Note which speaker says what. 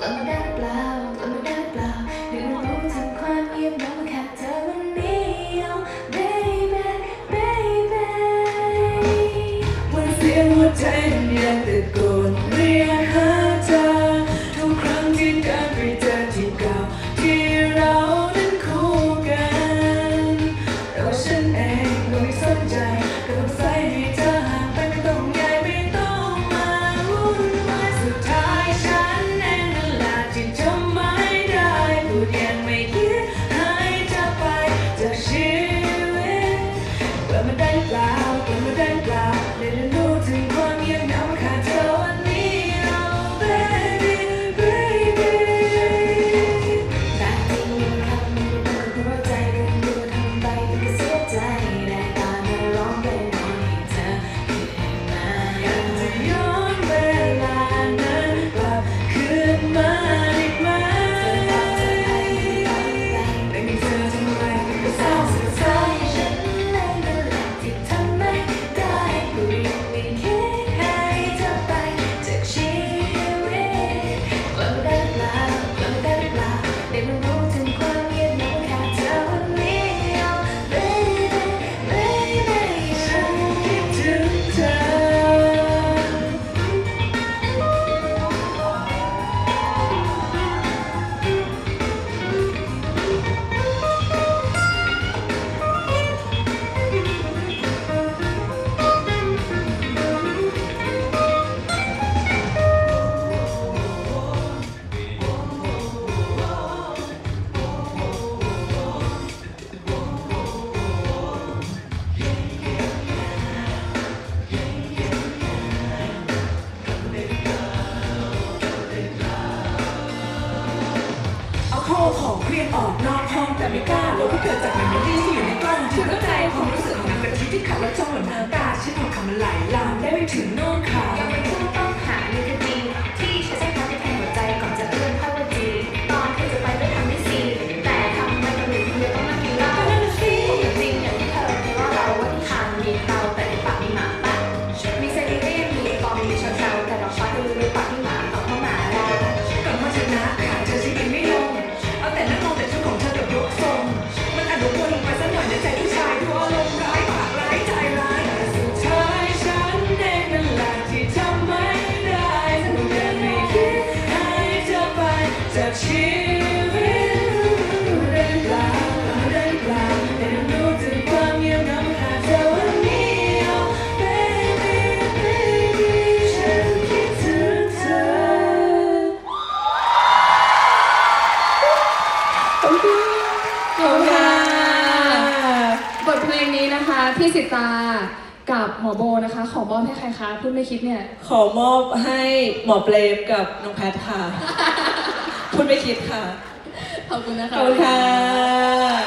Speaker 1: ธรรมดาเปล่าธรรมดาเปล่าไม่รู้ถึงควา
Speaker 2: มเงียบเหงาแคบเธอคนเดียว baby baby วันเสียงียนออกนอกห้องแต่ไม่กล้าเราก็เกิดจา
Speaker 1: กมันไม่ได้ที่อยู่ในกล้องเธอเข้าใจความรู้สึกของนันกระทิที่ขับรถจ้องเหมือนนางตาฉันอ
Speaker 3: อกคำอะไร พี่สิตากับหมอโบนะคะ ขอมอบให้ใครคะพูดไม่คิดเนี่ย
Speaker 4: ขอมอบให้หมอเปลมกับน้องแพทค่ะ พูดไม่คิดค่ะ
Speaker 3: ขอบคุณนะคะ ข
Speaker 4: อบคุณค่ะ